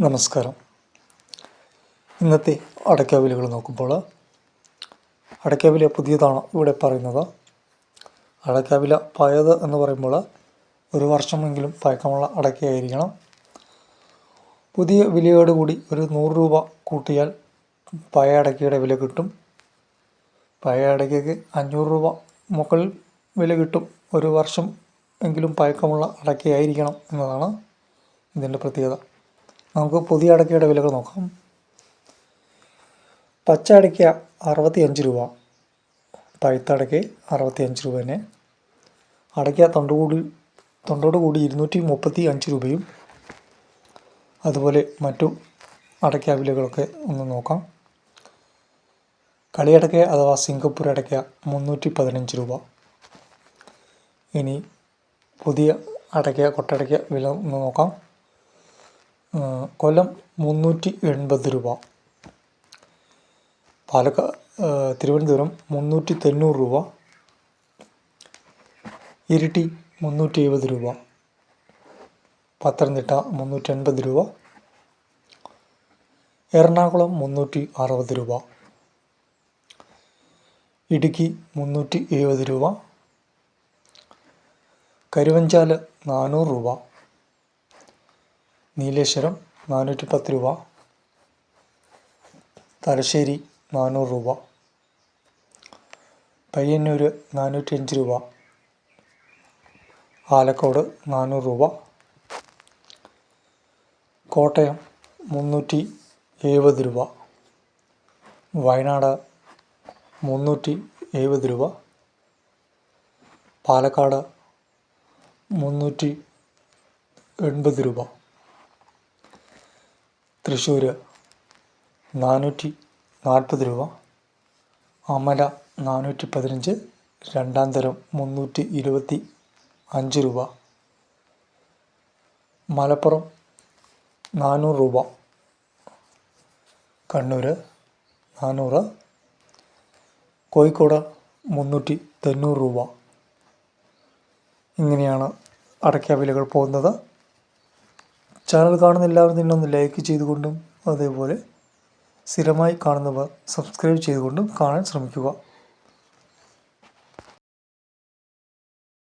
നമസ്കാരം. ഇന്നത്തെ അടയ്ക്കാവിലുകൾ നോക്കുമ്പോൾ അടയ്ക്കാവില പുതിയതാണ് ഇവിടെ പറയുന്നത്. അടയ്ക്കാവില പഴയത് എന്ന് പറയുമ്പോൾ ഒരു വർഷമെങ്കിലും പഴക്കമുള്ള അടയ്ക്കയായിരിക്കണം. പുതിയ വിലയോടുകൂടി ഒരു നൂറ് രൂപ കൂട്ടിയാൽ പഴയ അടയ്ക്കയുടെ വില കിട്ടും. പഴയ അടയ്ക്കയ്ക്ക് അഞ്ഞൂറ് രൂപ മുകളിൽ വില കിട്ടും. ഒരു വർഷം എങ്കിലും പഴക്കമുള്ള അടയ്ക്കയായിരിക്കണം എന്നതാണ് ഇതിന്റെ പ്രത്യേകത. നമുക്ക് പുതിയ അടയ്ക്കയുടെ വിലകൾ നോക്കാം. പച്ച അടയ്ക്ക അറുപത്തി അഞ്ച് രൂപ പഴുത്ത അടയ്ക്ക അറുപത്തി അഞ്ച് രൂപ തന്നെ. അടയ്ക്ക തൊണ്ടുകൂടി തൊണ്ടോട് കൂടി ഇരുന്നൂറ്റി മുപ്പത്തി അഞ്ച് രൂപയും അതുപോലെ മറ്റു അടയ്ക്ക വിലകളൊക്കെ ഒന്ന് നോക്കാം. കളിയടയ്ക്ക അഥവാ സിംഗപ്പൂർ അടയ്ക്ക മുന്നൂറ്റി പതിനഞ്ച് രൂപ. ഇനി പുതിയ അടയ്ക്ക കൊട്ടടയ്ക്ക വില ഒന്ന് നോക്കാം. കൊല്ലം മുന്നൂറ്റി എൺപത് രൂപ. പാലക്കാ തിരുവനന്തപുരം മുന്നൂറ്റി തൊണ്ണൂറ് രൂപ. ഇരിട്ടി മുന്നൂറ്റി എഴുപത് രൂപ. പത്തനംതിട്ട മുന്നൂറ്റി എൺപത് രൂപ. എറണാകുളം മുന്നൂറ്റി അറുപത് രൂപ. ഇടുക്കി മുന്നൂറ്റി എഴുപത് രൂപ. കരുവഞ്ചാൽ നാനൂറ് രൂപ. നീലേശ്വരം നാനൂറ്റി പത്ത് രൂപ. തലശ്ശേരി നാനൂറ് രൂപ. പയ്യന്നൂർ നാനൂറ്റി അഞ്ച് രൂപ. ആലക്കോട് നാനൂറ് രൂപ. കോട്ടയം മുന്നൂറ്റി എഴുപത് രൂപ. വയനാട് മുന്നൂറ്റി എഴുപത് രൂപ. പാലക്കാട് മുന്നൂറ്റി എൺപത് രൂപ. തൃശ്ശൂർ നാനൂറ്റി നാൽപ്പത് രൂപ അമല നാനൂറ്റി പതിനഞ്ച് രണ്ടാം തരം മുന്നൂറ്റി ഇരുപത്തി അഞ്ച് രൂപ മലപ്പുറം നാനൂറ് രൂപ കണ്ണൂർ നാനൂറ് കോഴിക്കോട് മുന്നൂറ്റി തൊണ്ണൂറ് രൂപ. ഇങ്ങനെയാണ് അടയ്ക്ക വിലകൾ പോകുന്നത്. ചാനൽ കാണുന്ന എല്ലാവരും തന്നെ ഒന്ന് ലൈക്ക് ചെയ്തുകൊണ്ടും അതേപോലെ സ്ഥിരമായി കാണുന്നവർ സബ്സ്ക്രൈബ് ചെയ്തുകൊണ്ടും കാണാൻ ശ്രമിക്കുക.